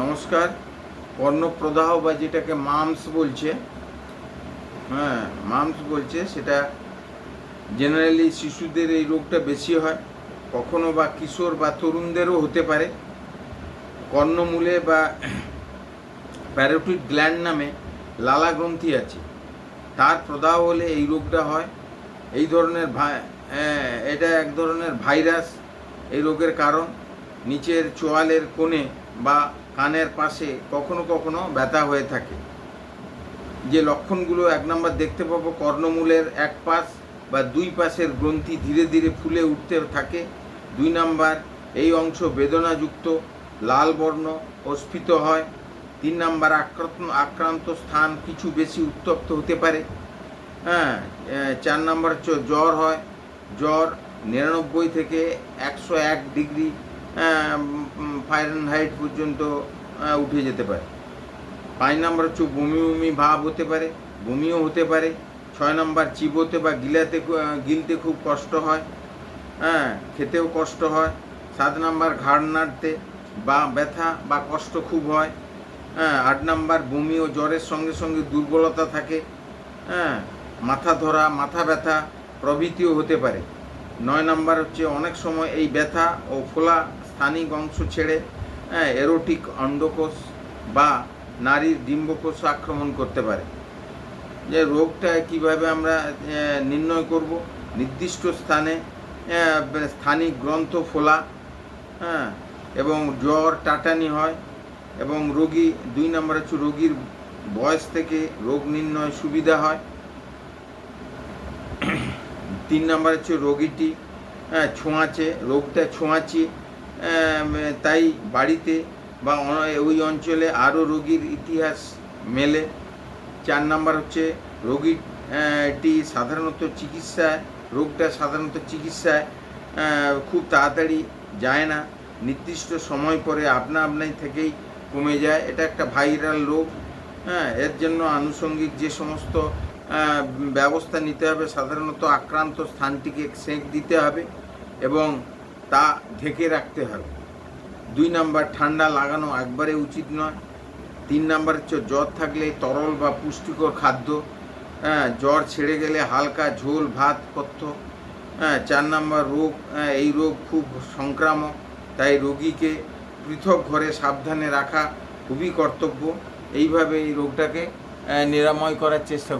নমস্কার। কর্ণপ্রদাহ বা যেটাকে মামস বলছে হ্যাঁ মামস বলছে সেটা জেনারেলি শিশুদের এই রোগটা বেশি হয়। কখনো বা কিশোর বা তরুণদেরও হতে পারে। কর্ণমূলে বা প্যারোটিড গ্ল্যান্ড নামে লালা গ্রন্থি আছে। তার প্রদাহ হলে এই রোগটা হয়। এই ধরনের হ্যাঁ, এটা এক ধরনের ভাইরাস এই রোগের কারণ। নিচের চোয়ালের কোণে বা কানের পাশে কখনো কখনো ব্যথা হয়ে থাকে। যে লক্ষণগুলো এক নম্বর দেখতে পাবো, কর্ণমূলের এক পাশ বা দুই পাশের গ্রন্থি ধীরে ধীরে ফুলে উঠতে থাকে। দুই নাম্বার, এই অংশ বেদনাযুক্ত, লাল বর্ণ ও স্ফীত হয়। তিন নাম্বার, আক্রান্ত আক্রান্ত স্থান কিছু বেশি উত্তপ্ত হতে পারে। হ্যাঁ চার নাম্বার জ্বর হয়। জ্বর নিরানব্বই থেকে একশো এক ডিগ্রি ফারেনহাইট পর্যন্ত উঠে যেতে পারে। পাঁচ নাম্বার হচ্ছে বমি বমি ভাব হতে পারে বমিও হতে পারে। ছয় নাম্বার চিবোতে বা গিলাতে গিলতে খুব কষ্ট হয় হ্যাঁ খেতেও কষ্ট হয়। সাত নাম্বার ঘাড় নাড়তে বা ব্যথা বা কষ্ট খুব হয় হ্যাঁ আট নাম্বার বমি ও জ্বরের সঙ্গে সঙ্গে দুর্বলতা থাকে হ্যাঁ মাথা ধরা, মাথা ব্যথা প্রভৃতিও হতে পারে। নয় নাম্বার হচ্ছে অনেক সময় এই ব্যথা ও ফোলা স্থানিক অংশ ছেড়ে হ্যাঁ এরোটিক অন্ডকোষ বা নারীর ডিম্বকোষ আক্রমণ করতে পারে। যে রোগটা কীভাবে আমরা নির্ণয় করব? নির্দিষ্ট স্থানে স্থানিক গ্রন্থ ফোলা হ্যাঁ এবং জ্বর, টাটানি হয়, এবং রোগী, দুই নম্বর হচ্ছে রোগীর বয়স থেকে রোগ নির্ণয় সুবিধা হয়। তিন নম্বর হচ্ছে রোগীটি হ্যাঁ, ছোঁয়াচে রোগটা ছোঁয়াচে তাই বাড়িতে বা ওই অঞ্চলে আরও রোগীর ইতিহাস মেলে। চার নাম্বার হচ্ছে রোগীটি সাধারণত চিকিৎসায় রোগটা সাধারণত চিকিৎসায় খুব তাড়াতাড়ি যায় না। নির্দিষ্ট সময় পরে আপনা আপনাই থেকেই কমে যায়। এটা একটা ভাইরাল রোগ হ্যাঁ এর জন্য আনুষঙ্গিক যে সমস্ত ব্যবস্থা নিতে হবে। সাধারণত আক্রান্ত স্থানটিকে সেঁক দিতে হবে এবং তা ঢেকে রাখতে হবে। দুই নাম্বার ঠান্ডা লাগানো একবারে উচিত নয়। তিন নাম্বার হচ্ছে জ্বর থাকলে তরল বা পুষ্টিকর খাদ্য হ্যাঁ জ্বর ছেড়ে গেলে হালকা ঝোল ভাত করত হ্যাঁ চার নাম্বার রোগ হ্যাঁ, এই রোগ খুব সংক্রামক তাই রোগীকে পৃথক ঘরে সাবধানে রাখা খুবই কর্তব্য। এইভাবে এই রোগটাকে নিরাময় করার চেষ্টা